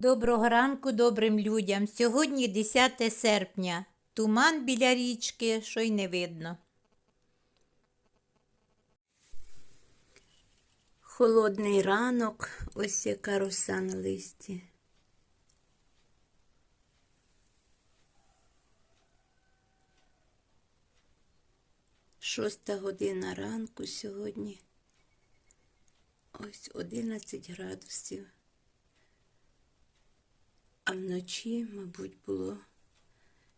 Доброго ранку добрим людям. Сьогодні 10 серпня. Туман біля річки, що й не видно. Холодний ранок, ось яка роса на листі. Шоста година ранку сьогодні. Ось 11 градусів. А вночі, мабуть, було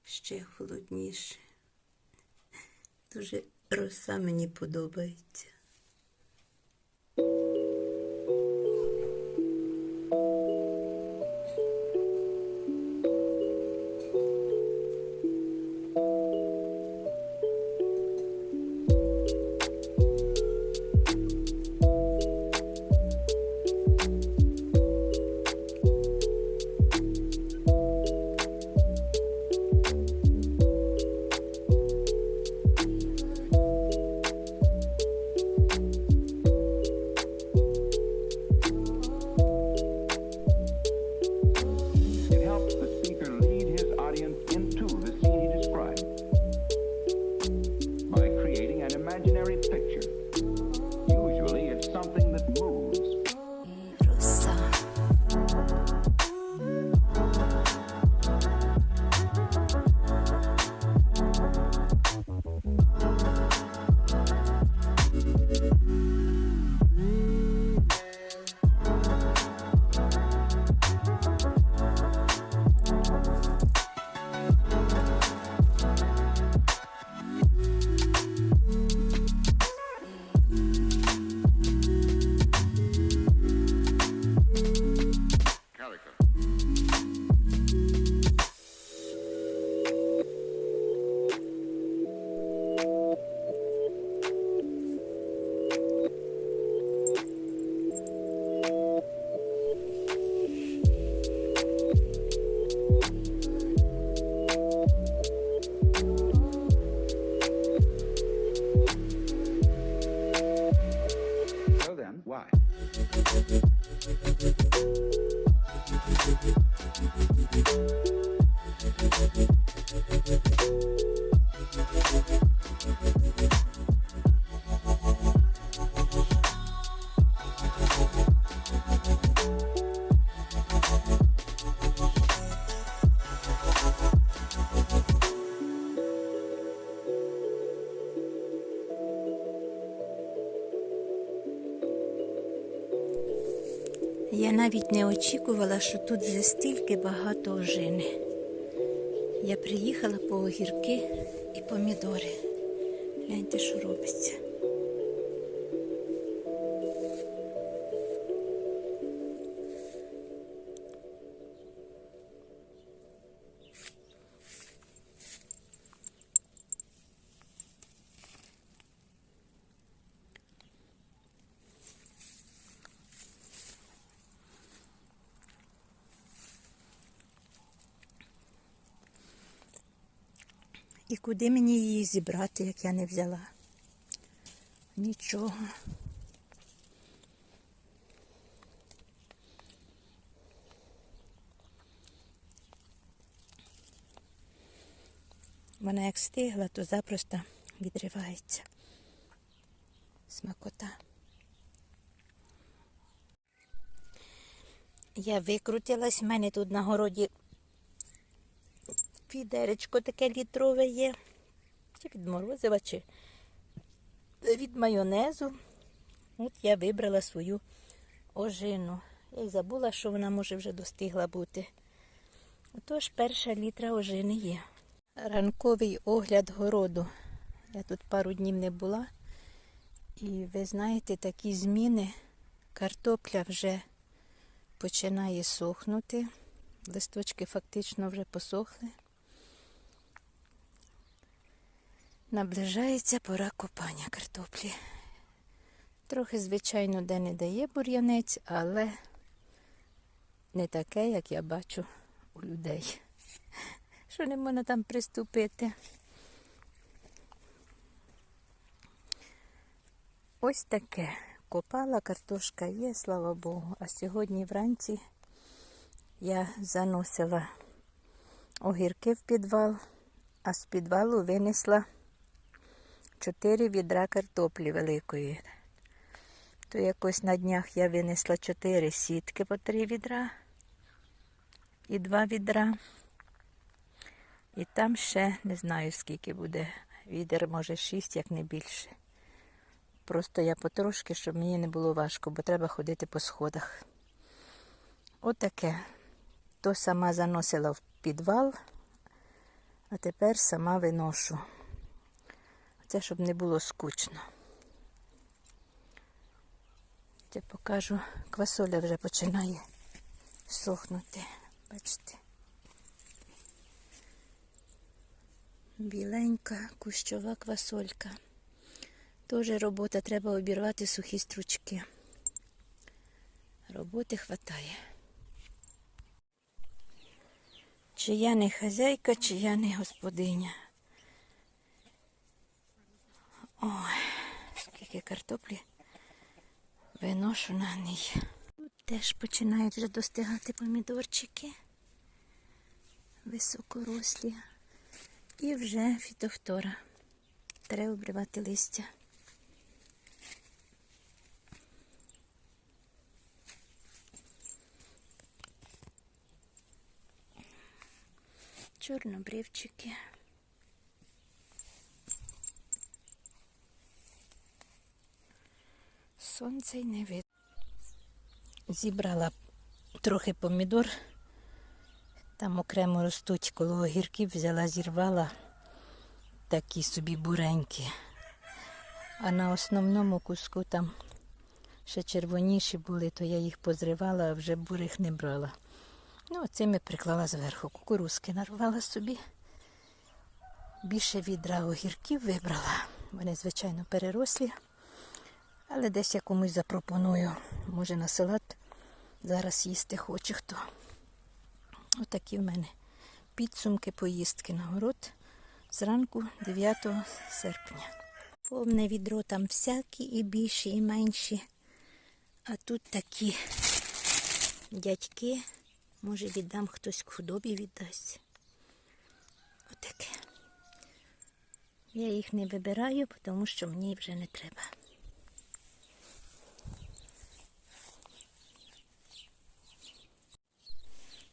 ще холодніше. Дуже роса мені подобається. Why? Навіть не очікувала, що тут вже стільки багато ожини. Я приїхала по огірки і помідори. Гляньте, що робиться. І куди мені її зібрати, як я не взяла? Нічого. Вона як стигла, то запросто відривається. Смакота. Я викрутилась, в мене тут на городі Відеречко таке літрове є. Чи від морозива, чи від майонезу. От я вибрала свою ожину. Я й забула, що вона може вже достигла бути. Отож, перша літра ожини є. Ранковий огляд городу. Я тут пару днів не була. І ви знаєте, такі зміни. Картопля вже починає сохнути. Листочки фактично вже посохли. Наближається пора копання картоплі. Трохи, звичайно, де не дає бур'янець, але не таке, як я бачу у людей. Що не можна там приступити. Ось таке. Копала, картошка є, слава Богу. А сьогодні вранці я заносила огірки в підвал, а з підвалу винесла чотири відра картоплі великої. То якось на днях я винесла чотири сітки по три відра і два відра. І там ще не знаю скільки буде. Відер, може, шість, як не більше. Просто я потрошки, щоб мені не було важко, бо треба ходити по сходах. Отаке. То сама заносила в підвал, а тепер сама виношу. Це щоб не було скучно. Я покажу, квасоля вже починає сохнути. Бачите. Біленька кущова квасолька. Тоже робота, треба обірвати сухі стручки. Роботи хватає. Чи я не хазяйка, чи я не господиня. Ой, скільки картоплі виношу на ній. Тут теж починають вже достигати помідорчики. Високорослі. І вже фітофтора. Треба обривати листя. Чорнобривчики. Сонце й не видно. Зібрала трохи помідор. Там окремо ростуть коло огірків, взяла, зірвала такі собі буренькі. А на основному куску там ще червоніші були, то я їх позривала, а вже бурих не брала. Ну, цими приклала зверху. Кукурузки нарвала собі. Більше відра огірків вибрала. Вони, звичайно, перерослі. Але десь я комусь запропоную. Може на салат зараз їсти хоче хто. Отакі в мене підсумки поїздки на город зранку 9 серпня. Повне відро там всякі і більші, і менші. А тут такі дядьки. Може віддам хтось к худобі віддасть. Отаке. Я їх не вибираю, тому що мені вже не треба.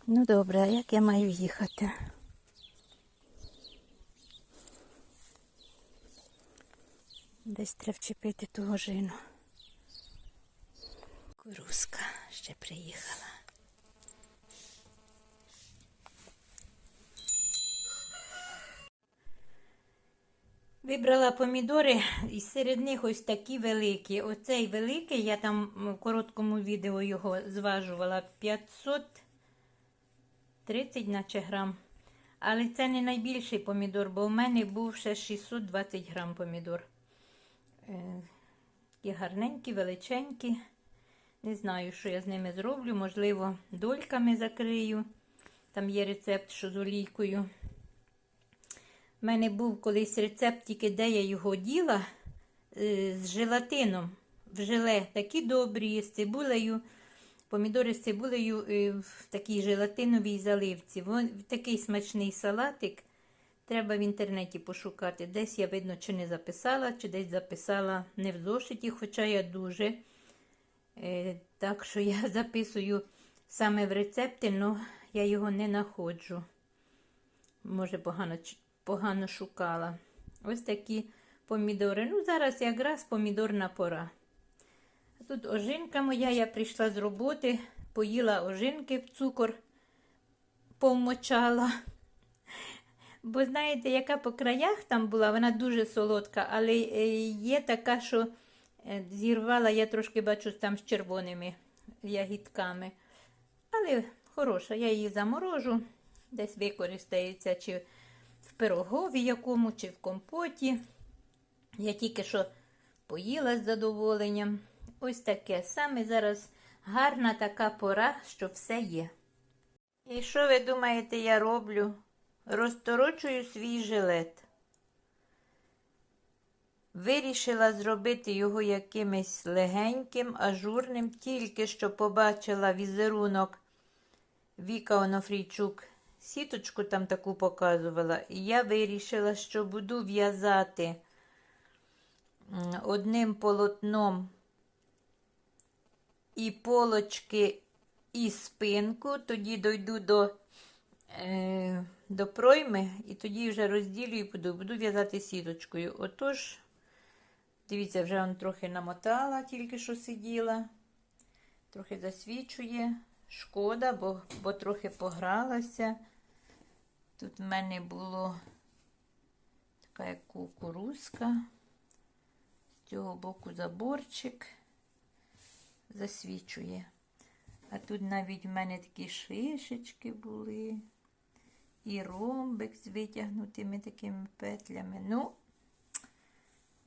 Ну добре, а як я маю їхати? Десь треба вчепити ту гожину. Курузка ще приїхала. Вибрала помідори, і серед них ось такі великі. Оцей великий, я там в короткому відео його зважувала 530 наче грам. Але це не найбільший помідор, бо в мене був ще 620 грам помідор. Е, Такі гарненькі, величенькі. Не знаю, що я з ними зроблю. Можливо, дольками закрию. Там є рецепт, що з олійкою. У мене був колись рецепт, тільки де я його діла е, з желатином в желе. Такі добрі, з цибулею. Помідори з цибулею е, в такій желатиновій заливці. Такий смачний салатик. Треба в інтернеті пошукати. Десь я, видно, чи не записала, чи десь записала не в зошиті, хоча я дуже. Е, так що я записую саме в рецепти, але я його не знаходжу. Може, погано, погано шукала. Ось такі помідори. Ну, зараз якраз помідорна пора. Тут ожинка моя, я прийшла з роботи, поїла ожинки в цукор, помочала. Бо знаєте, яка по краях там була, вона дуже солодка, але е, є така, що е, зірвала, я трошки бачу там з червоними ягідками. Але хороша, я її заморожу, десь використається чи в пирогові якому, чи в компоті. Я тільки що поїла з задоволенням. Ось таке. Саме зараз гарна така пора, що все є. І що ви думаєте, я роблю? Розторочую свій жилет. Вирішила зробити його якимось легеньким, ажурним, тільки що побачила візерунок Віка Онофрійчук сіточку там таку показувала, і я вирішила, що буду в'язати одним полотном і полочки, і спинку. Тоді дойду до, е, до пройми, і тоді вже розділю і буду, буду в'язати сіточкою. Отож, дивіться, вже он трохи намотала, тільки що сиділа. Трохи засвічує. Шкода, бо, бо трохи погралася. Тут в мене було така як кукурузка. З цього боку заборчик засвічує. А тут навіть в мене такі шишечки були. І ромбик з витягнутими такими петлями. Ну,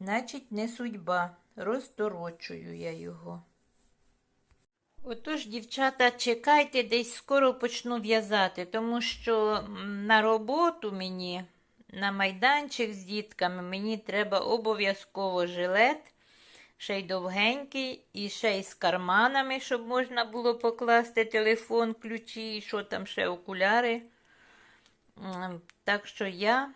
значить, не судьба. Розторочую я його. Отож, дівчата, чекайте, десь скоро почну в'язати, тому що на роботу мені, на майданчик з дітками, мені треба обов'язково жилет, ще й довгенький, і ще й з карманами, щоб можна було покласти телефон, ключі, і що там ще окуляри. Так що я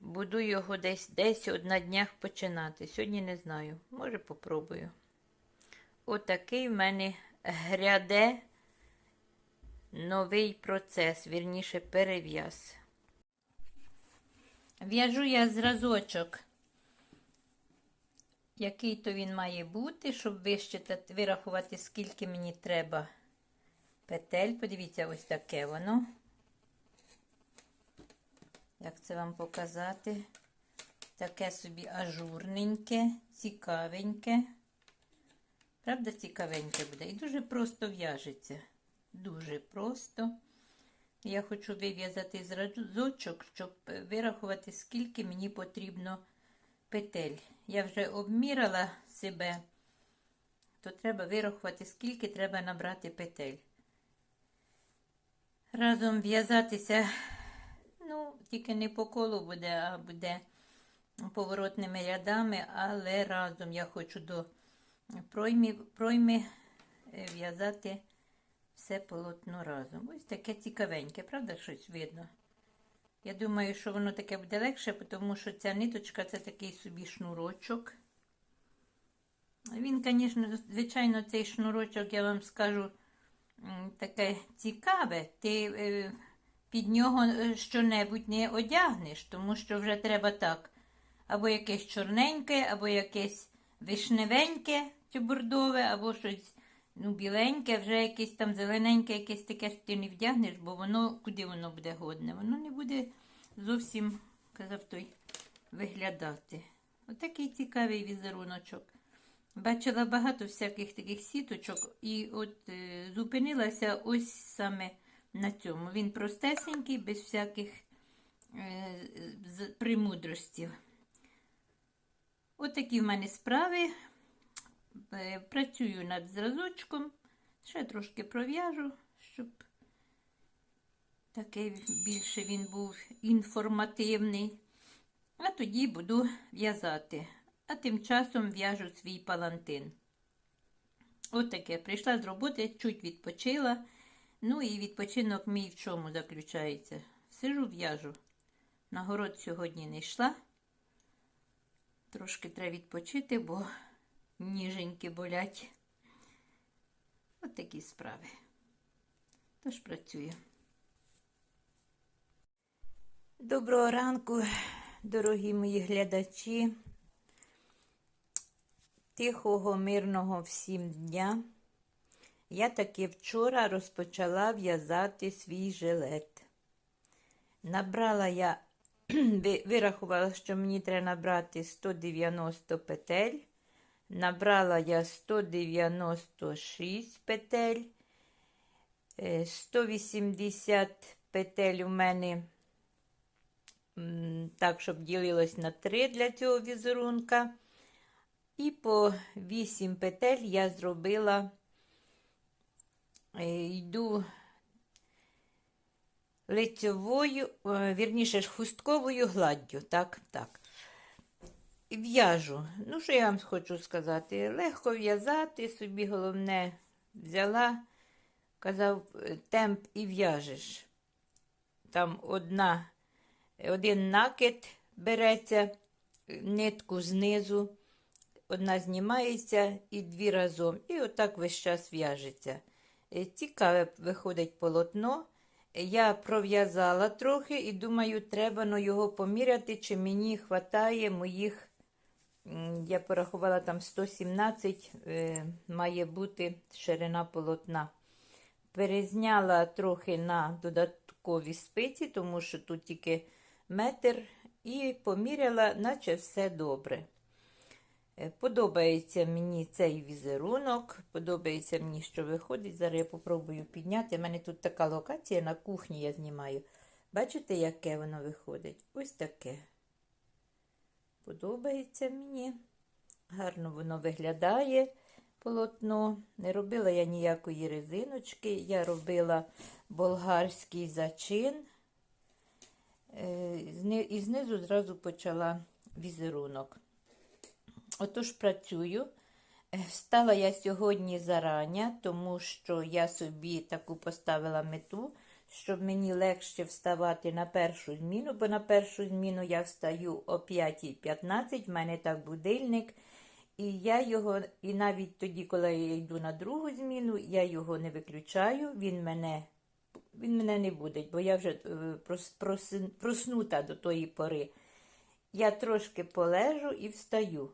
буду його десь десь на днях починати. Сьогодні не знаю. Може, попробую. Отакий в мене гряде новий процес, вірніше перев'яз. В'яжу я зразочок, який то він має бути, щоб вищитати, вирахувати, скільки мені треба петель. Подивіться, ось таке воно. Як це вам показати? Таке собі ажурненьке, цікавеньке. Правда, цікавеньке буде. І дуже просто в'яжеться. Дуже просто. Я хочу вив'язати зразочок, щоб вирахувати, скільки мені потрібно петель. Я вже обміряла себе, то треба вирахувати, скільки треба набрати петель. Разом в'язатися, ну, тільки не по колу буде, а буде поворотними рядами, але разом я хочу до пройми, пройми е, в'язати все полотно разом. Ось таке цікавеньке, правда, щось видно? Я думаю, що воно таке буде легше, тому що ця ниточка це такий собі шнурочок. Він, звісно, звичайно, цей шнурочок, я вам скажу, таке цікаве. Ти е, під нього е, щонебудь не одягнеш, тому що вже треба так. Або якесь чорненьке, або якесь вишневеньке чи бордове, або щось ну, біленьке, вже якесь там зелененьке, якесь таке що ти не вдягнеш, бо воно куди воно буде годне? Воно не буде зовсім, казав той, виглядати. Отакий цікавий візеруночок. Бачила багато всяких таких сіточок, і от е, зупинилася ось саме на цьому. Він простесенький, без всяких е, примудростів. Отакі в мене справи. Е, Працюю над зразочком. Ще трошки пров'яжу, щоб такий більше він був інформативний. А тоді буду в'язати. А тим часом в'яжу свій палантин. Отаке. Прийшла з роботи, чуть відпочила. Ну і відпочинок мій в чому заключається? Сижу, в'яжу. На город сьогодні не йшла. Трошки треба відпочити, бо ніженьки болять. От такі справи. Тож працюю. Доброго ранку, дорогі мої глядачі. Тихого, мирного всім дня. Я таки вчора розпочала в'язати свій жилет. Набрала я, вирахувала, що мені треба набрати 190 петель. Набрала я 196 петель. Е, 180 петель у мене так, щоб ділилось на 3 для цього візерунка. І по 8 петель я зробила, е, йду лицьовою, е, вірніше ж, хустковою гладдю. Так, так. В'яжу. Ну, що я вам хочу сказати? Легко в'язати, собі головне взяла казав, е, темп і в'яжеш. Там одна, один накид береться, нитку знизу, одна знімається і дві разом. І отак весь час в'яжеться. Е, Цікаве виходить полотно. Я пров'язала трохи і думаю, треба ну, його поміряти, чи мені вистачає моїх, я порахувала там 117 е, має бути ширина полотна. Перезняла трохи на додаткові спиці, тому що тут тільки метр, і поміряла, наче все добре. Е, Подобається мені цей візерунок, подобається мені, що виходить. Зараз я попробую підняти. У мене тут така локація на кухні я знімаю. Бачите, яке воно виходить? Ось таке. Подобається мені. Гарно воно виглядає полотно. Не робила я ніякої резиночки. Я робила болгарський зачин. Е, І знизу зразу почала візерунок. Отож працюю. Е, Встала я сьогодні зарання, тому що я собі таку поставила мету, щоб мені легше вставати на першу зміну, бо на першу зміну я встаю о 5.15, в мене так будильник. І я його, і навіть тоді, коли я йду на другу зміну, я його не виключаю, він мене, він мене не буде, бо я вже е, прос- проснута до тої пори. Я трошки полежу і встаю.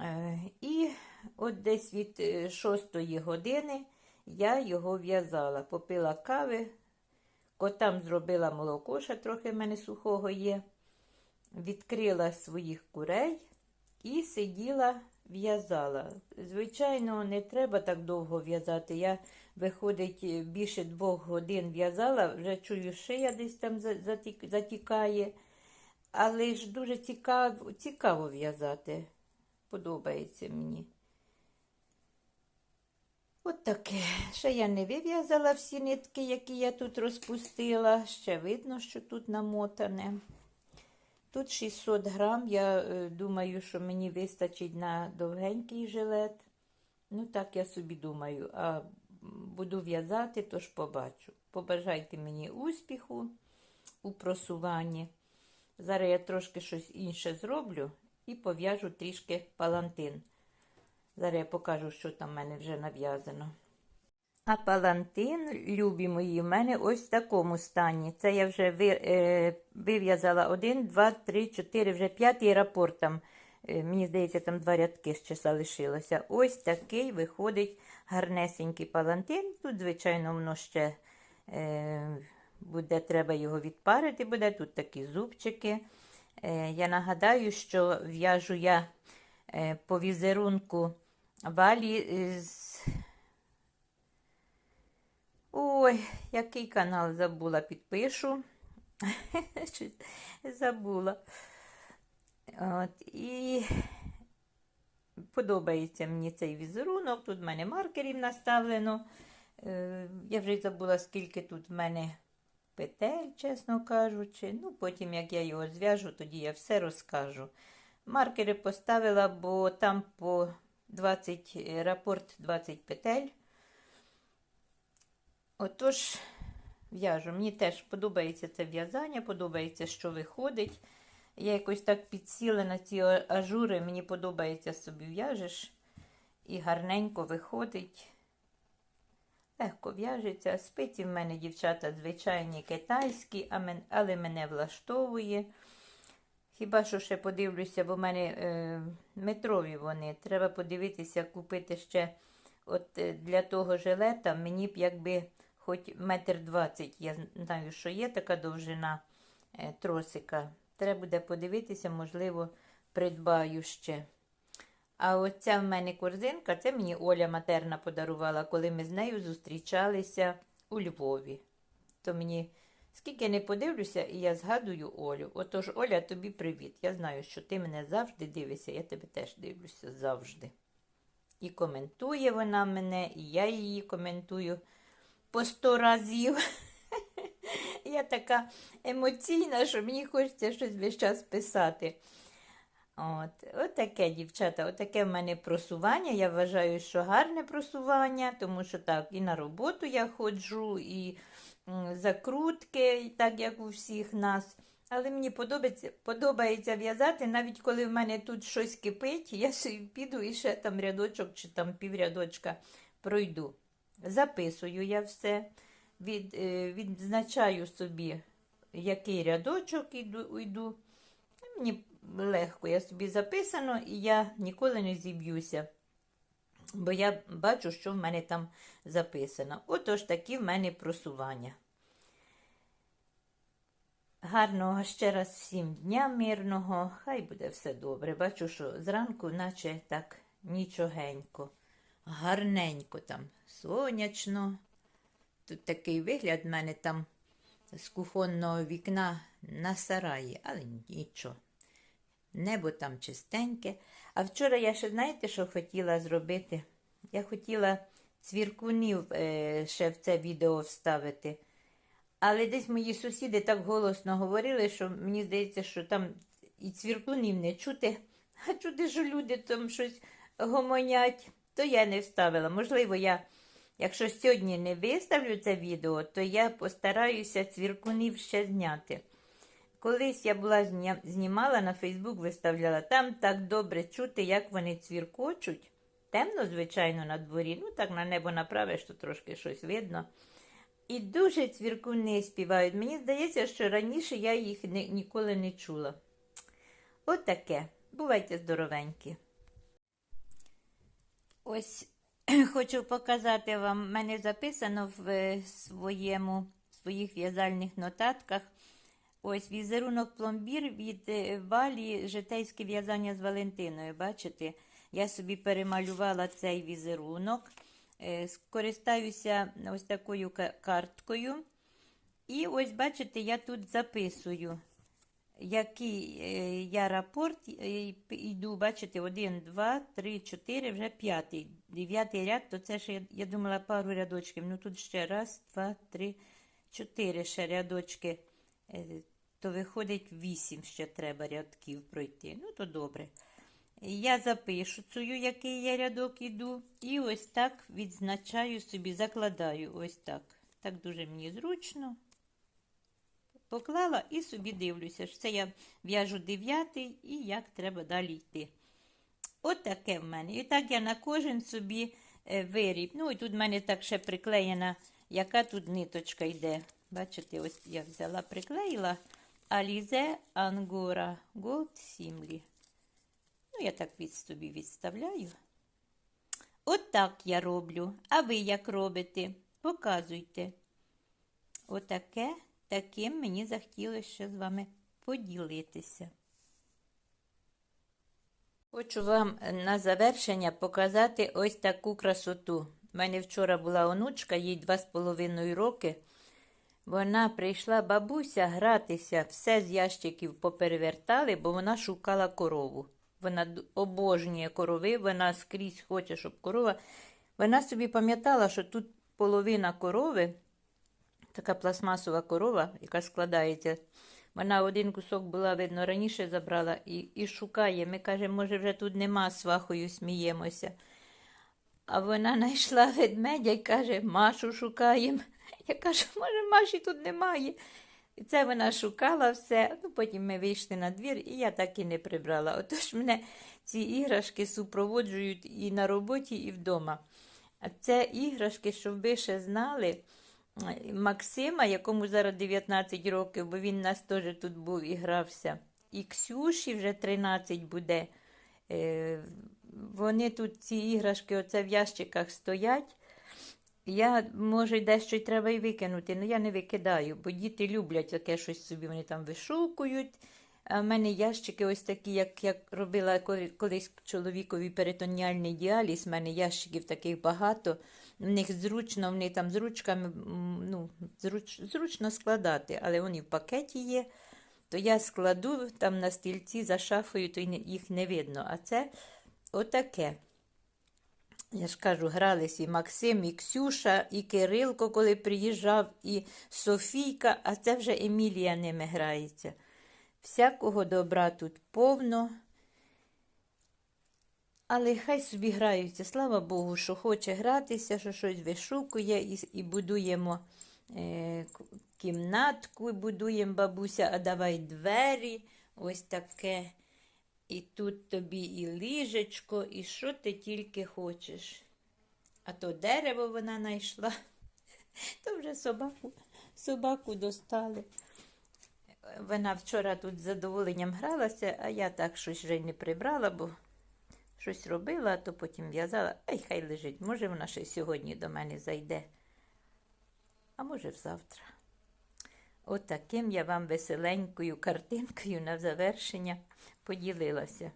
Е, І от десь від е, шостої години я його в'язала. Попила кави, котам зробила молоко, ще трохи в мене сухого є. Відкрила своїх курей і сиділа, в'язала. Звичайно, не треба так довго в'язати. Я, виходить, більше двох годин в'язала, вже чую, шия десь там затікає. Але ж дуже цікаво, цікаво в'язати. Подобається мені. От. Ще я не вив'язала всі нитки, які я тут розпустила. Ще видно, що тут намотане. Тут 600 грам. Я е, думаю, що мені вистачить на довгенький жилет. Ну, так я собі думаю. А буду в'язати, тож побачу. Побажайте мені успіху у просуванні. Зараз я трошки щось інше зроблю і пов'яжу трішки палантин. Зараз я покажу, що там в мене вже нав'язано. А палантин, любі мої, в мене ось в такому стані. Це я вже е, вив'язала один, два, три, чотири, вже п'ятий рапорт там. Е, мені здається, там два рядки ще залишилося. Ось такий виходить гарнесенький палантин. Тут, звичайно, воно ще е, буде, треба його відпарити, буде тут такі зубчики. Е, я нагадаю, що в'яжу я е, по візерунку валі з. Ой, який канал забула, підпишу. Забула. От, і подобається мені цей візерунок. Тут в мене маркерів наставлено. Е, Я вже забула, скільки тут в мене петель, чесно кажучи. Ну, потім, як я його зв'яжу, тоді я все розкажу. Маркери поставила, бо там по 20 е, рапорт 20 петель. Отож, в'яжу. Мені теж подобається це в'язання, подобається, що виходить. Я якось так підсіла на ці ажури, мені подобається собі в'яжеш. І гарненько виходить. Легко в'яжеться. Спиці в мене, дівчата, звичайні китайські, але мене влаштовує. Хіба що ще подивлюся, бо в мене е, метрові вони. Треба подивитися, купити ще от е, для того жилета. Мені б якби хоч метр двадцять. Я знаю, що є така довжина е, тросика. Треба буде подивитися, можливо, придбаю ще. А оця в мене корзинка, це мені Оля матерна подарувала, коли ми з нею зустрічалися у Львові. То мені скільки не подивлюся, і я згадую Олю. Отож, Оля, тобі привіт. Я знаю, що ти мене завжди дивишся, я тебе теж дивлюся завжди. І коментує вона мене, і я її коментую по сто разів. Я така емоційна, що мені хочеться щось весь час писати. От, от таке, дівчата, отаке в мене просування. Я вважаю, що гарне просування, тому що так, і на роботу я ходжу, і закрутки, так як у всіх нас. Але мені подобається, подобається в'язати, навіть коли в мене тут щось кипить, я піду і ще там рядочок чи там піврядочка пройду. Записую я все, від, е, відзначаю собі, який рядочок іду, йду. Мені легко, я собі записано, і я ніколи не зіб'юся. Бо я бачу, що в мене там записано. Отож такі в мене просування. Гарного ще раз всім дня мирного. Хай буде все добре. Бачу, що зранку, наче так нічогенько, гарненько там, сонячно. Тут такий вигляд в мене там з кухонного вікна на сараї, але нічого. Небо там чистеньке. А вчора я ще, знаєте, що хотіла зробити? Я хотіла цвіркунів е, ще в це відео вставити. Але десь мої сусіди так голосно говорили, що мені здається, що там і цвіркунів не чути, а чути, що люди там щось гомонять, то я не вставила. Можливо, я, якщо сьогодні не виставлю це відео, то я постараюся цвіркунів ще зняти. Колись я була знімала на Фейсбук, виставляла, там так добре чути, як вони цвіркочуть. Темно, звичайно, на дворі. Ну, так на небо направиш, то трошки щось видно. І дуже цвіркуни співають. Мені здається, що раніше я їх ні- ніколи не чула. От таке. Бувайте здоровенькі. Ось хочу показати вам, в мене записано в е, своєму, своїх в'язальних нотатках. Ось візерунок пломбір від е, валі житейське в'язання з Валентиною. Бачите, я собі перемалювала цей візерунок. Е, Скористаюся ось такою карткою. І ось, бачите, я тут записую, який е, я рапорт йду, бачите, 1, 2, 3, 4, вже п'ятий. Дев'ятий ряд, то це ще, я думала, пару рядочків. Ну тут ще раз, два, три, чотири ще рядочки. То виходить вісім ще треба рядків пройти. Ну, то добре. Я запишу цю, який я рядок іду, і ось так відзначаю собі, закладаю ось так. Так дуже мені зручно. Поклала і собі дивлюся, що це я в'яжу дев'ятий і як треба далі йти. От таке в мене. І так я на кожен собі е, виріб. Ну, і тут в мене так ще приклеєна, яка тут ниточка йде. Бачите, ось я взяла, приклеїла Alize Angora Gold Simli. Ну, я так від собі відставляю. От так я роблю. А ви як робите? Показуйте. Отаке, таким мені захотілося ще з вами поділитися. Хочу вам на завершення показати ось таку красоту. У мене вчора була онучка, їй два з половиною роки. Вона прийшла бабуся гратися, все з ящиків поперевертали, бо вона шукала корову. Вона обожнює корови, вона скрізь хоче, щоб корова. Вона собі пам'ятала, що тут половина корови, така пластмасова корова, яка складається. Вона один кусок була, видно, раніше забрала і, і шукає. Ми кажемо, може, вже тут нема свахою, сміємося. А вона знайшла ведмедя і каже, Машу шукаємо. Я кажу, може, Маші тут немає. І це вона шукала все. Ну, потім ми вийшли на двір, і я так і не прибрала. Отож мене ці іграшки супроводжують і на роботі, і вдома. А це іграшки, щоб ви ще знали. Максима, якому зараз 19 років, бо він нас теж тут був і грався. І Ксюші вже 13 буде. Е, Вони тут, ці іграшки, оце в ящиках стоять. Я, може, дещо й треба і викинути, але я не викидаю, бо діти люблять таке щось собі, вони там вишукують. А в мене ящики ось такі, як я робила колись чоловікові перитоніальний діаліз, в мене ящиків таких багато. В них зручно, вони там з ручками, ну, зруч, зручно складати, але вони в пакеті є. То я складу там на стільці за шафою, то їх не видно. А це отаке. Я ж кажу, грались і Максим, і Ксюша, і Кирилко, коли приїжджав, і Софійка, а це вже Емілія ними грається. Всякого добра тут повно. Але хай собі граються. Слава Богу, що хоче гратися, що щось вишукує, і, і будуємо е, кімнатку, будуємо бабуся, а давай двері. Ось таке. І тут тобі і ліжечко, і що ти тільки хочеш. А то дерево вона знайшла. То вже собаку, собаку достали. Вона вчора тут з задоволенням гралася, а я так щось вже не прибрала, бо щось робила, а то потім в'язала. Ай, хай лежить. Може, вона ще сьогодні до мене зайде. А може, завтра. От я вам веселенькою картинкою на завершення поділилася.